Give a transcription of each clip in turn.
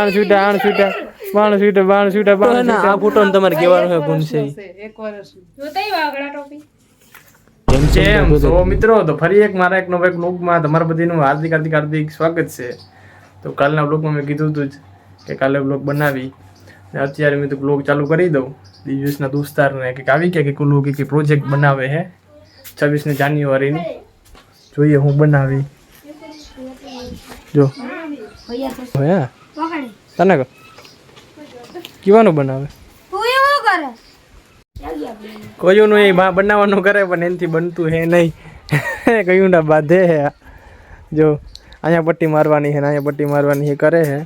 બાણ છૂટા આણ છૂટા બાણ છૂટા બાણ છૂટા બાણ ના આ ફોટો ને તમારે કેવાનો છે ગુણ છે? એક વર્ષ કેમ છે. કેમ છો મિત્રો તો ફરી એક મારા એક નવો એક બ્લોગમાં તમારા બધીનું હાર્દિક હાર્દિક હાર્દિક સ્વાગત છે. તો કાલના બ્લોગમાં મેં કીધું હતું જ કે કાલે બ્લોગ બનાવી. ને અત્યારે મેં તો બ્લોગ ચાલુ કરી દઉં. દિવસના દોસ્તારને કંઈક આવી ગયા કે કોલું કે પ્રોજેક્ટ બનાવે છે છવ્વીસને જાન્યુઆરીની. જોઈએ હું બનાવી. જો. હે. તને કહો કીવાનું બનાવે? કોયું એ બનાવવાનું કરે પણ એનાથી બનતું હે નહીં. કયું ના બાંધે હે જો અહીંયા પટ્ટી મારવાની હે ને અહીંયા પટ્ટી મારવાની હે કરે હે.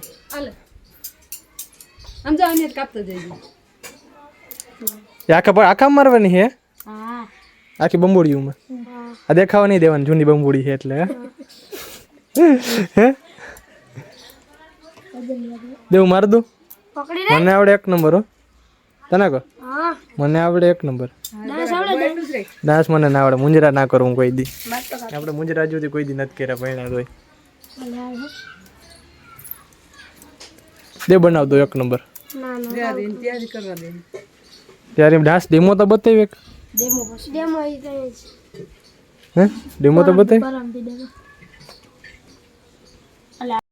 આખા આખા મારવાની હે? આખી બંબુડીઓમાં? આ દેખાવા નહીં દેવાની જૂની બંબુડી છે એટલે હે? દેવું માર દઉં મને આવડે એક નંબર હો. તને કહો. મને આવડે એક નંબર. ડાન્સ મને ના આવડે. મુંજરા ના કરું હું કોઈ દી. આપણે મુંજરા જોતી કોઈ દી નથી કર્યા પહેલા તોય. દે બનાવ દો એક નંબર. ત્યારે ડાન્સ ડેમો તો બતાવી એક. હે? ડેમો તો બતાવી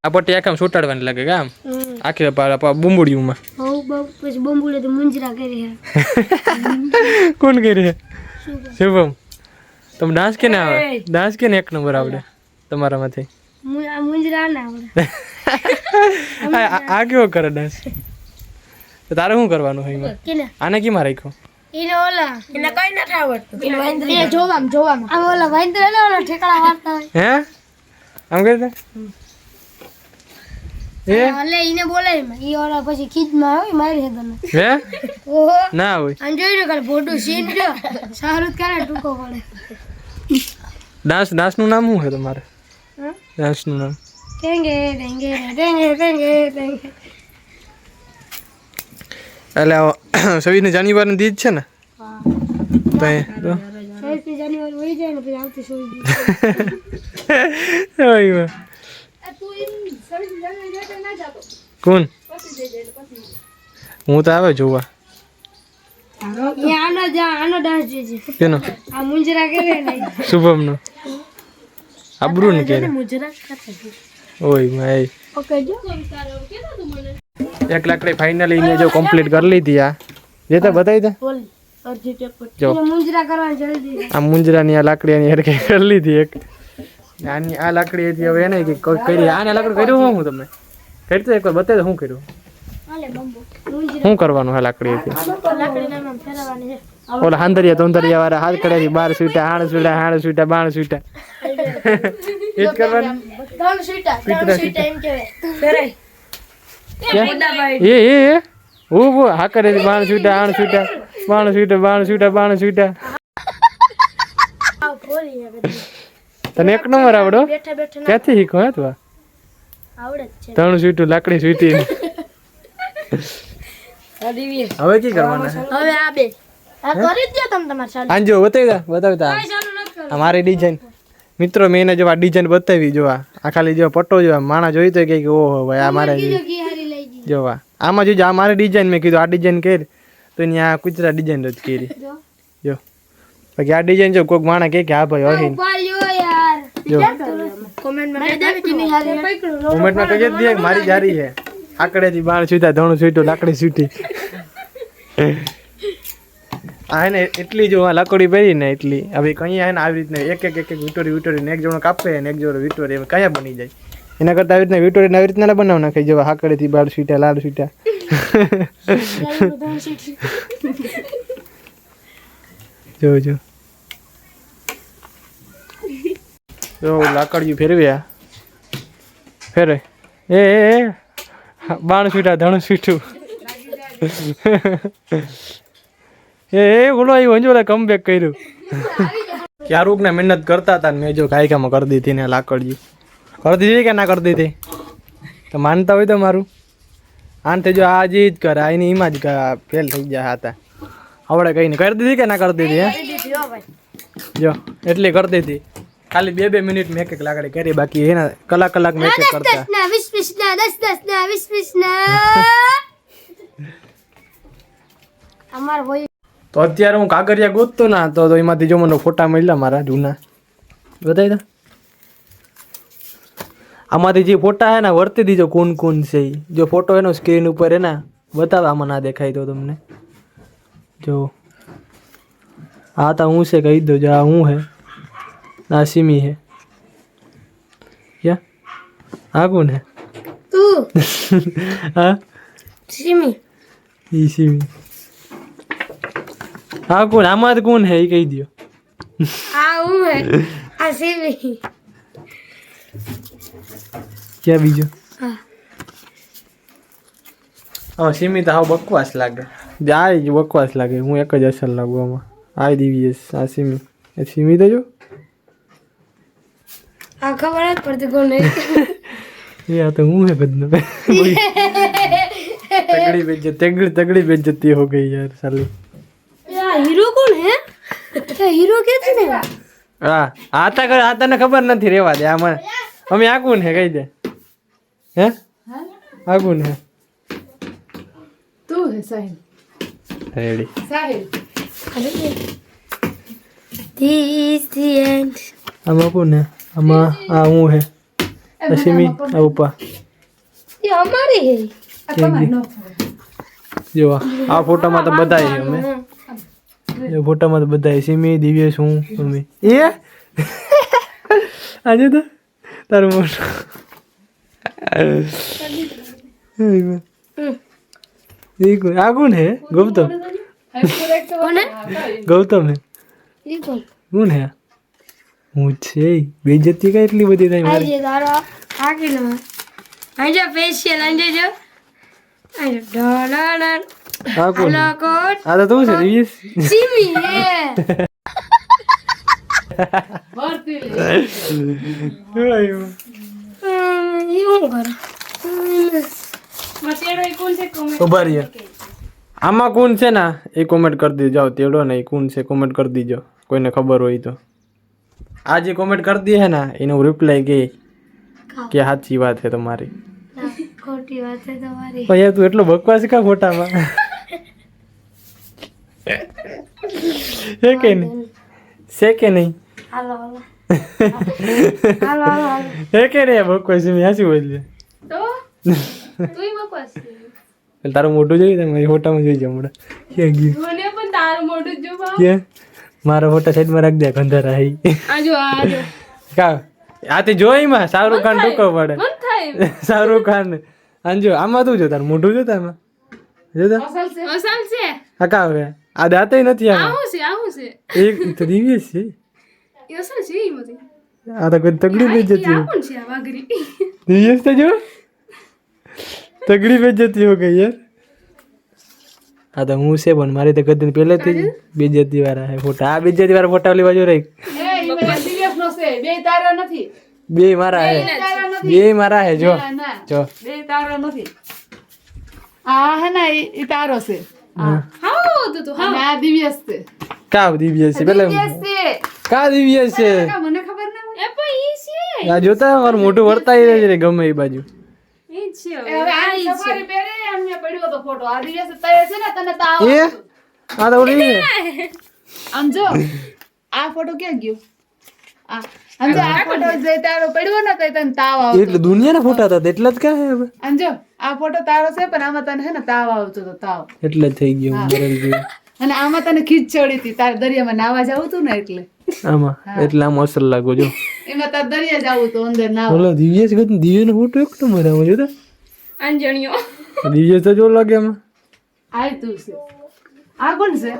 આ પટ્ટી આખા છૂટાડવાની લાગે કે આમ? આખી બુંબુડીમાં પછી બુંબુડે તો મુંજરા કરી કોણ કરી છે શુભમ. તમે ડાન્સ કે ને આવે? ડાન્સ કેને એક નંબર આવડે તમારામાંથી? આ મુંજરા ના આવડે. આ કેવો કરે ડાન્સ? તો તારે શું કરવાનું હોય આને કેમાં રાખ્યો? એને ઓલા એને કઈ નથી આવડતું. એને જોવામાં જોવામાં. આ ઓલા વાંદરા ને ઓલા ઠેકડા મારતા હોય. હે? આમ કરી દે. એને બોલાય ઈ ઓલા પછી ખીજમાં હોય મારી છે તને હે? ઓહો. ના હોય. આમ જોઈ લો કાલે ફોટો સીન જો સારું કરે ટૂંકો પડે? ડાન્સ ડાન્સનું નામ શું છે તમારે? હા? ડાન્સનું નામ. ટેંગે ટેંગે ટેંગે ટેંગે ટેંગે એટલે છવ્વીસને જાન્યુઆરીની દીજ છે ને? તો એ તો છવ્વીસમી જાન્યુઆરી જાય ને પછી આવતી. કોણ? હું તો આવે જોવા. શુભમ ને આબરું ને કે ભાઈ એક લાકડી ફાઇનલી જો કમ્પ્લીટ કરી લીધી આ. જે તો બતાવી દે. એને મુંજરા કરવાની આ આ લાકડી આની હરખી કરી લીધી એક. આની આ લાકડી હતી હવે એને કે કોઈ કરી. આને લાકડું કર્યું હું તમે કરી તો એકવાર બતાવી દે શું કર્યું? શું કરવાનું આ લાકડી હતી? ઓલા હાંદરિયા તોંદરિયા વાળા હાથ કડેથી બાર સૂટા હાણ સૂટા હાણ સૂટા બાણ સૂટા. એ જ કરવાનું? ત્રણ સીટા ત્રણ સીટા એમ કહેવાય. ક્યાં? એ એ એ. ઊભો હા કરે બાણ સૂટા હાણ સૂટા બાણ સુટા બાણ સૂટા બાણ બધી. તને એક નંબર આવડો? બેઠા બેઠા ક્યાંથી શીખો હે તું આવડે છે. ત્રણ સીટું લાકડી સૂટી હવે કી કરવાના હવે આ બે. આ કરી દો તમે તમારે ચાલુ આંજો બતાવી દે બતાવી દે આ. મારી ડિઝાઇન મિત્રો મેં એને જો આ ડિઝાઇન બતાવી જોવા આ. ખાલી જો પટ્ટો જો આ માણા જોઈ તો કે ઓહો ભાઈ આ મારે જોવા કે હારી લઈ ગઈ. જો આ. આમાં જોજો આ મારી ડિઝાઇન મેં કીધું આ ડિઝાઇન કર. તો એની આ કુચરા ડિઝાઇન જ કરી. જો. બાકી આ ડિઝાઇન જો કોઈક માણા કે કે હા ભાઈ અહીન. કોમેન્ટમાં કહી દે મારી જારી છે. આકડેથી બાણ છૂટા ધણું છૂટું લાકડી છૂટી. આ એને એટલી જો આ લાકડી પહેરી ને એટલી. હવે કઈ હે આવી રીતના એક એક એક એક વિટોરી વિટોરી ને એક જણો કાપે ને એક જણો વિટોરી. એમ કયા બની જાય. એના કરતા આવી રીતના વિટોરી આવી રીતના ના બનાવ નાખે. જેવા હાકડેથી બાર છૂટા લાડ છૂટા જો જો. જો લાકડીયું ફેરવ્યા. ફેરે. એ એ એ. બાણ છૂટા ધણ છૂટું. એ એ બોલો આવ્યો અંજોલા કમબેક કર્યું. ક્યારુક ને મહેનત કરતા હતા મેં જો કાયકામાં કરી દીધી ને લાકડિયું. કરી દીધી કે ના કરી દીધી? તો માનતા હોય તો મારું. આનથી જો આ જ કરે આ એની એમાં જ ફેલ થઈ ગયા હતા. આવડે કઈ નહીં કરી દીધી કે ના કરી દીધી હે? જો એટલી કરી દીધી. ખાલી બે બે મિનિટ મેં એક લાકડી કરી બાકી એના કલાક કલાક મેં એક કરતા. ના વીસ વીસ ના દસ દસ ના વીસ વીસ ના અમાર હોય. તો અત્યારે હું કાગરિયા ગોતતો ના તો તો એમાંથી જો મને ફોટા મળ્યા મારા જૂના. બતાવી દો. આમાંથી જે ફોટા હે ને વર્તી દીજો કોણ કોણ છે. જો ફોટો એનો સ્ક્રીન ઉપર એના બતાવે આમાં ના દેખાય તો તમને. જો. આ તો હું છે કહી દો જો આ હું હે. આ કોણ હે તું હા સિમી ઈ સિમી હા કોણ આમાં તો કોણ હે એ કહી દો આ હું સિમિત હાવ બકવાસ લાગે જાય જ બકવાસ લાગે હું એક જ અસર લાગુ આમાં આવી દિવ્યેશ આ સિમી સીમી સિમી તો જો આ ખબર જ પડતી કોણ હે એ આ તો હું હે બદનો તગડી બેજ્જત તગડી તગડી બેજ્જતી હો ગઈ યાર સાલી આ હીરો કોણ હે આ હીરો કે છે હા આ તા કર આ તને ખબર નથી રેવા દે આમાં અમે આ કોણ હે કહી દે હે આ કોણ હે તું હે Sahil ready Sahil This the end. આમાં કોણ હે આમાં આ હું હે? સિમી આ ઉપા. એ અમારી હે. જો આ ફોટામાં તો બધાય અમે. એ ફોટામાં તો બધાય સિમી દિવ્યેશ હું અમે. એ? આજે તો તારું મોટું. આ કોણ હે? ગૌતમ. કોણ ગૌતમ હે? કોણ? હે હું છે? બેજતી કઈ એટલી બધી થાય? મારી તારો આકી લો જો ફેશિયલ અહીં જો અહીં ડોલર આ કોણ આ તો તું છે રિવ્યુસ સિમી રહીએ આમાં કોણ છે ને? એ કોમેન્ટ કરી દેજો. જાઓ તેડો ને એ કોણ છે કોમેન્ટ કરી દેજો. કોઈને ખબર હોય તો. આ જે કોમેન્ટ કરી દી હે ને એનું રિપ્લાય કે કે સાચી વાત છે તમારી. ખોટી વાત છે તમારી. પણ યાર તું એટલો બકવાસ કા ખોટામાં છે કે નહીં? છે કે નહીં? હાલો હાલો. હે કે બકવાસ મેં હાચી બોલીએ તારું મોટું જોયું તમે મારી ફોટામાં જોઈ જાવ હમણાં. ક્યાં ગયું? ક્યાં? મારા ફોટા સાઈડમાં રાખ દે ગંધારા હઈ. કા? આથી જોઈ માં શાહરુખ ખાન ટૂંકો પડે. શાહરુખ ખાન. અંજો આમાં તું જો તાર મોઢું જોતા આમાં જોતા આ કા હવે? આ દાતે નથી આમાં. એક તો દિવ્યેશ છે. આ તો કોઈ તગડી બેજ જતી હો દિવ્યેશ તો જો? તગડી બેજ જતી હો ગઈ યાર. આ તો હું છે પણ મારી તો કદી પહેલેથી જ બેજતી વાળા હે ફોટા. આ બેજતી વાળા ફોટા ઓલી બાજુ રહી. એ ઈ છે. બે તારા નથી. બે મારા હે. બે મારા હે જો. જો. બે તારો નથી. આ હે ને ઈ ઈ તારો છે. આ. હા. આ દિવ્યસ છે. કા દિવ્ય છે? પેલા છે. કા દિવ્ય છે? મને ખબર ના હોય. આ જોતા મારું મોટું વર્તાઈ રહે છે ગમે એ બાજુ. એ હવે આ સફારી પહેરે પડ્યો તો ફોટો આ દિવસે તય છે ને તને તાવ એ? આ તો ઓલી ને? આમ જો આ ફોટો ક્યાં ગયો? આ આમ જો આ ફોટો જે તારો પડ્યો ને તય તને તાવ આવતો એટલે દુનિયાના ફોટા હતા એટલા જ ક્યાં હે હવે? આમ જો આ ફોટો તારો છે પણ આમાં તને હે ને તાવ આવતો તો તાવ. એટલે જ થઈ ગયો મરેલ ગયો અને આમાં તને ખીચ ચડી હતી તારે દરિયામાં નાવા જવું હતું ને એટલે. આમાં એટલે આમ અસર લાગો જો. એમાં તારે દરિયા જવું તો અંદર નાવા. બોલો દિવ્યેશ ગત દિવ્યનો ફોટો એક નંબર આમાં જોતા. દિવ્યેશ તો જો લાગે એમાં. આ તું છે. આ કોણ છે?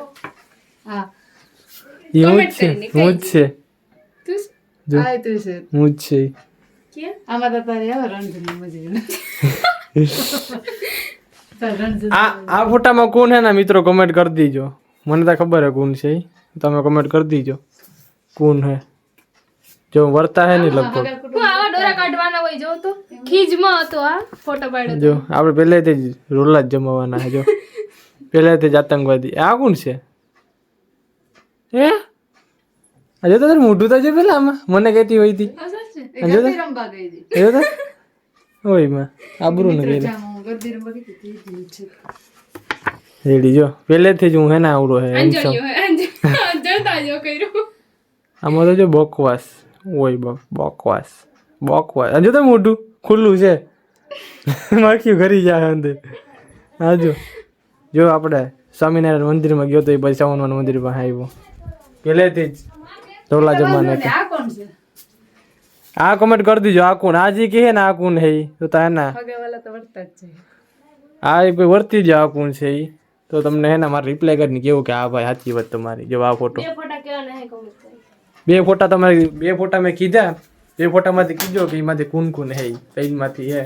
હા. એવું જ છે હું જ છે. જો? આ તું છે. હું જ છે. આમાં તો તારે આવે. રણજની મજા આ આ ફોટામાં કોણ હે ના મિત્રો કમેન્ટ કરી દીજો. મને તો ખબર હે કોણ છે. તમે કમેન્ટ કરી દીજો. કોણ હે જો વર્તા હે નહીં લગભગ જો આપણે પહેલેથી જ રોલા જ જમાવાના છે જો. પહેલેથી જ આતંકવાદી. આ કોણ છે? હે? હજુ તો તારું મોઢું તો જે પેલા આમાં? મને કહેતી હોય તી. ગઈ હતી. હજુ તો હોયમાં આબરું ને ગઈ હતી, તે જ. રેડી જો. પહેલેથી જ હું હે ને આવડો હે. આમાં તો જો બકવાસ. ઓય બક બકવાસ. બકવાસ હજુ તો મોઢું ખુલ્લું છે. માખીઓ ઘરી જાય અંદર હાજુ જો. આપણે સ્વામિનારાયણ મંદિરમાં ગયો તો એ પછી સાવનવાના મંદિર પાસે આવ્યો. પહેલેથી જ ઢોલા જમવાના આ કોમેન્ટ કરી દીજો. આ કોણ? આજે કહે ને આ કોણ હે તો તા ના હગાવાલા તો વર્તા જ છે. આ એ વર્તી જ આ કોણ છે એ તો તમને હે ને મારે રિપ્લાય કરીને કેવું કે આ ભાઈ સાચી વાત તમારી. જો આ ફોટો બે ફોટા તમારે બે ફોટા મેં કીધા. બે ફોટામાંથી કીધો કે એમાંથી કુન કુન હે ઈ. ત્રણમાંથી હે.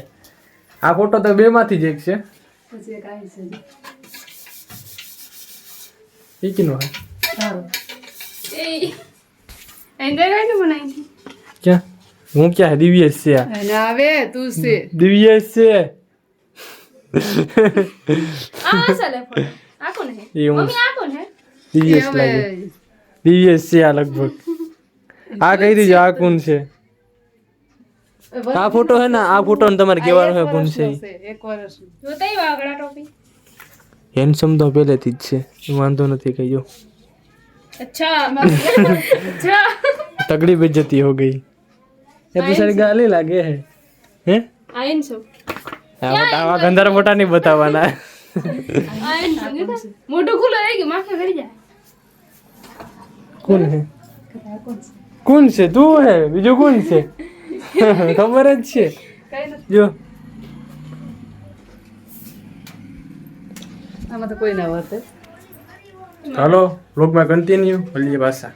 આ ફોટો તો બે માંથી જ એક છે. પછી એક આ છે. ઈ કીનો હે? સારું. ક્યાં? હું ક્યાં હે? દિવ્યેશ છે આ. અને હવે તું છે. દિવ્યેશ છે. એ હું. દિવ્યેશ લાગે. હવે દિવ્યેશ છે આ લગભગ. આ કહી દીજો આ કોણ છે? આ ફોટો હે ને આ ફોટો ને તમારે કેવાનો હે કોણ છે એક વર્ષ તો તઈ વાગડા ટોપી. હેન્ડસમ તો પહેલેથી જ છે વાંધો નથી કહીયો અચ્છા. અચ્છા. તગડી બેજતી હો ગઈ. એ તો સારી ગાલી લાગે હે. હે? આયન છો આવા ગંધાર મોટા નહીં બતાવવાના મોટું ખુલ્લો રહી ગયું માખી કરી જાય. કોણ હે? કોણ છે? તું હે? બીજું કોણ છે? ખબર જ છે. જો. આમાં તો કોઈ ના વાત હાલો બ્લોગમાં કન્ટિન્યુ મળીએ પાછા